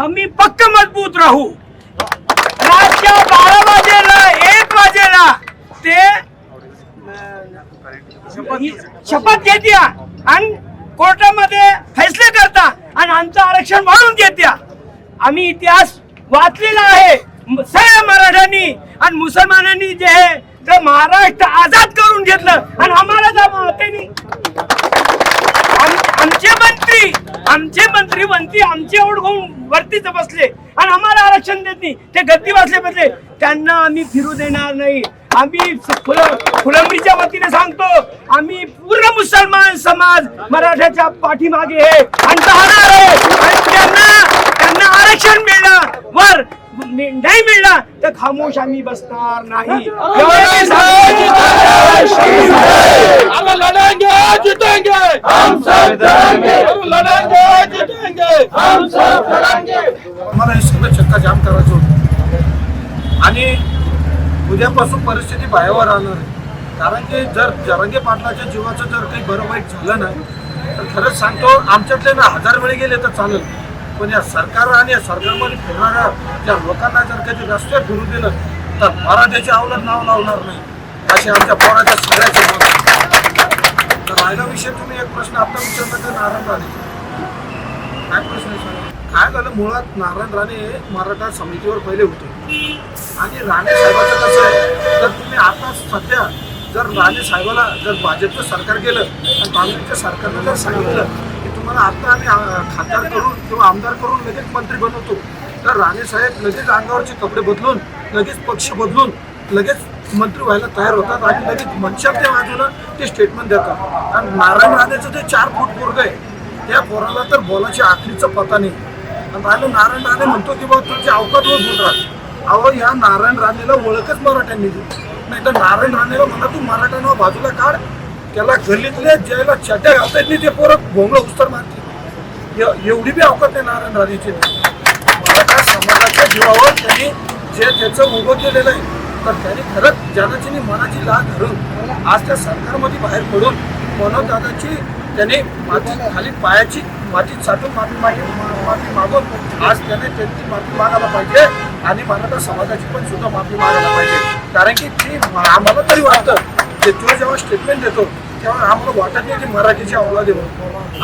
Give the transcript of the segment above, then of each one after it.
आम्ही पक्क मजबूत राहू. रातच्या बारा वाजेला एक वाजेला ते शपथ घेत्या आणि कोर्टामध्ये फैसले करता आणि आमचं आरक्षण वाढवून देत्या. आम्ही इतिहास वाचलेला आहे. सगळ्या मराठ्यांनी आणि मुसलमानांनी जे आहे ते महाराष्ट्र आझाद करून घेतलं आणि आम्हाला त्यांनी. आमचे मंत्री आमचे मंत्री मंत्री आमचे ओढ घेऊन वरतीच बसले आणि आम्हाला आरक्षण देत नाही. ते गद्दी बसले बसले. त्यांना आम्ही फिरू देणार नाही. आम्ही फुल- फुलंबरीच्या वतीने सांगतो आम्ही पूर्ण मुसलमान समाज मराठ्याच्या पाठीमागे आहे. आणि राहणार आहे. त्यांना त्यांना आरक्षण मिळणार. वर नाही मिळणार. तर खामोश आम्ही बसणार नाही. एवढं मी सांगतो. हम लड़ेंगे जीतेंगे हम सब लड़ेंगे हम लड़ेंगे जीतेंगे हम सब लड़ेंगे आम्हाला हे सगळं चक्का जाम करायचं होतं. आणि उद्यापासून परिस्थिती बाहेर राहणार आहे. कारण की जर जरंगे पाटलाच्या जीवाचं जर काही बरं वाईट झालं नाही तर खरंच सांगतो आमच्यातले ना हजार वेळी गेले तर चालेल. पण या सरकारला आणि या सरकारमध्ये फिरणाऱ्या ज्या लोकांना जर कधी रस्त्यावर फिरू दिलं तर मराठ्याच्या अवलंब नाव लावणार नाही. असे आमच्या पोराच्या सगळ्याचे मत. तर राहिला विषय तुम्ही एक प्रश्न आता विचारला तर नारायण राणे. काय प्रश्न आहे काय झालं? मुळात नारायण राणे हे मराठा समितीवर पहिले होते. आणि राणे साहेबाचं कसं आहे तर तुम्ही आता सध्या जर राणे साहेबाला जर भाजपचं सरकार गेलं आणि काँग्रेसच्या सरकारनं जर सांगितलं तुम्हाला आता आम्ही खासदार करून किंवा आमदार करून लगेच मंत्री बनवतो? तर राणे साहेब लगेच अंगावरचे कपडे बदलून लगेच पक्ष बदलून लगेच मंत्री व्हायला तयार होतात आणि लगेच मनशाच्या बाजूला ते स्टेटमेंट देतात. आणि नारायण राणेचं ते चार फूट पोरग आहे त्या पोराला तर बोलाची आखरीचा पता नाही. आणि राहिलं नारायण राणे म्हणतो की बाबा तुमची अवकात होत बोल अहो या नारायण राणेला ओळखच मराठ्यांनी दिली. नाही तर नारायण राणेला म्हणा तू मराठ्यांना बाजूला काढ त्याला गल्लीतले ज्याला चट्या घालतात नाही ते पोरं भोंगळं उस्तर मारते एवढी बी अवकात नाही नारायण राणेची. मराठा समाजाच्या जीवावर त्यांनी जे त्याचं उभं केलेलं आहे तर त्यांनी खरंच जनाची मनाची लाज धरून आज त्या सरकारमध्ये बाहेर पडून मनोज दादाची त्याने माती खाली पायाची माती साठून माफी मागे माफी मागून आज त्याने त्यांची माफी मागायला पाहिजे आणि मराठा समाजाची पण सुद्धा माफी मागायला पाहिजे. कारण की ती आम्हाला तरी वाटतं की जेव्हा स्टेटमेंट देतो तेव्हा आम्हाला वाटत नाही की मराठीची अवला देऊ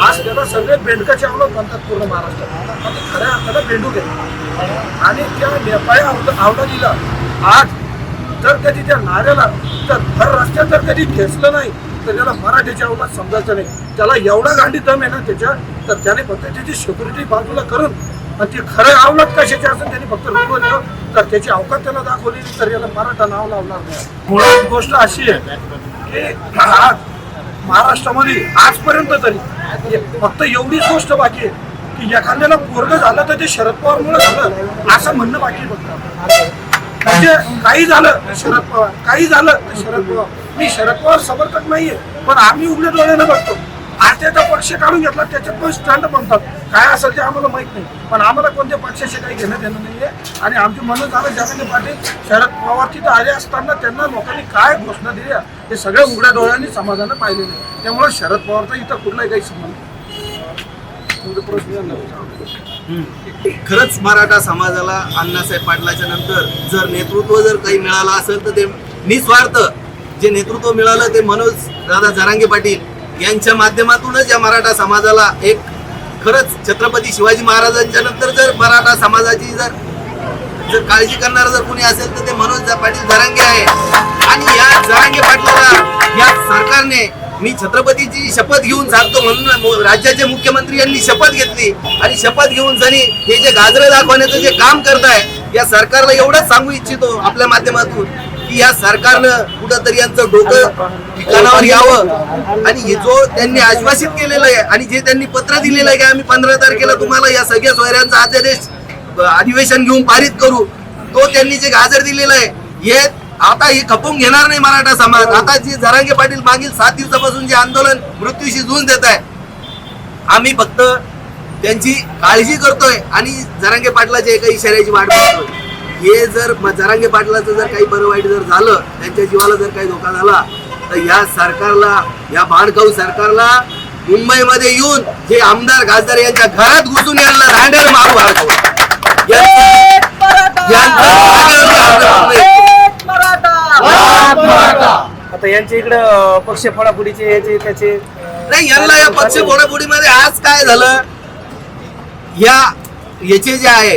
आज त्याला सगळे बेंडकाचे अवलाद म्हणतात पूर्ण महाराष्ट्रात. आणि खऱ्या अर्थाला बेंडू आहे. आणि त्या नेपाळी आवला अवलादीला आज जर कधी त्या नाऱ्याला तर भर रस्त्यात जर कधी घेसलं नाही तर त्याला मराठीची अवलाद समजायचं नाही. त्याला एवढा गांडी दम आहे ना त्याच्या तर त्याने फक्त त्याची सिक्युरिटी बाजूला करून आणि ती खरं अवलाद कशाची असं त्यांनी फक्त रुजवून तर त्याची अवकात त्याला दाखवली तर याला मराठा नाव लावणार नाही. मुळात गोष्ट अशी आहे की आज महाराष्ट्रामध्ये आजपर्यंत तरी फक्त एवढीच गोष्ट बाकी आहे की एखाद्याला पोरग झालं तर ते शरद पवारमुळे झालं असं म्हणणं बाकी फक्त. म्हणजे काही झालं शरद पवार काही झालं शरद पवार. मी शरद पवार समर्थक नाहीये पण आम्ही उघड्या डोळ्यानं बघतो. आज त्याचा पक्ष काढून घेतला त्याच्यात पण स्टँड म्हणतात काय असेल ते आम्हाला माहीत नाही. पण आम्हाला कोणत्या पक्षाशी काही घेणं देणं नाही आहे आणि आमचे म्हणून झालं जगन्य पाटील शरद पवार तिथं आले असताना त्यांना लोकांनी काय घोषणा दिल्या हे सगळं उघड्या डोळ्यांनी समाजानं पाहिलेलं आहे. त्यामुळे शरद पवारचा इथं कुठलाही काही संबंध प्रश्न खरंच मराठा समाजाला अण्णासाहेब पाटलाच्या नंतर जर नेतृत्व जर काही मिळालं असेल तर ते निस्वार्थ. जे नेतृत्व मिळालं ते मनोज दादा जरांगे पाटील यांच्या माध्यमातूनच या मराठा समाजाला एक खरंच छत्रपती शिवाजी महाराजांच्या नंतर जर मराठा समाजाची जर जर काळजी करणार जर कोणी असेल तर ते मनोज पाटील जरांगे आहे. आणि या जरांगे पाटलाला या सरकारने मी छत्रपतीची शपथ घेऊन सांगतो म्हणून राज्याचे मुख्यमंत्री यांनी शपथ घेतली. आणि शपथ घेऊन जणी हे जे गाजरे दाखवण्याचं जे काम करताय या सरकारला एवढंच सांगू इच्छितो आपल्या माध्यमातून. की या सरकारनं कुठंतरी यांचं डोकं ठिकाणावर यावं. आणि हे जो त्यांनी आश्वासित केलेलं आहे आणि जे त्यांनी पत्र दिलेलं आहे की आम्ही पंधरा तारखेला तुम्हाला या सगळ्या सोयऱ्यांचा अध्यादेश अधिवेशन घेऊन पारित करू तो त्यांनी जे गाजर दिलेलं आहे हे आता हे खपवून घेणार नाही मराठा समाज. आता जे झरांगे पाटील मागील सात दिवसापासून जे आंदोलन मृत्यूशी झुंज देत आहे आम्ही फक्त त्यांची काळजी करतोय आणि झरांगे पाटलाच्या एका इशाऱ्याची वाट बघतोय. हे जर जरांगे पाटलाचं जर काही बरं वाईट जर झालं त्यांच्या जीवाला जर काही धोका झाला तर या सरकारला या भाडखाऊ सरकारला मुंबईमध्ये येऊन जे आमदार खासदार यांच्या घरात घुसून यांना रांडेल मारू यांचं- आता यांच्या इकडं पक्ष फोडाफोडीचे याचे त्याचे नाही यांना या पक्ष फोडाफोडीमध्ये आज काय झालं? या याचे जे आहे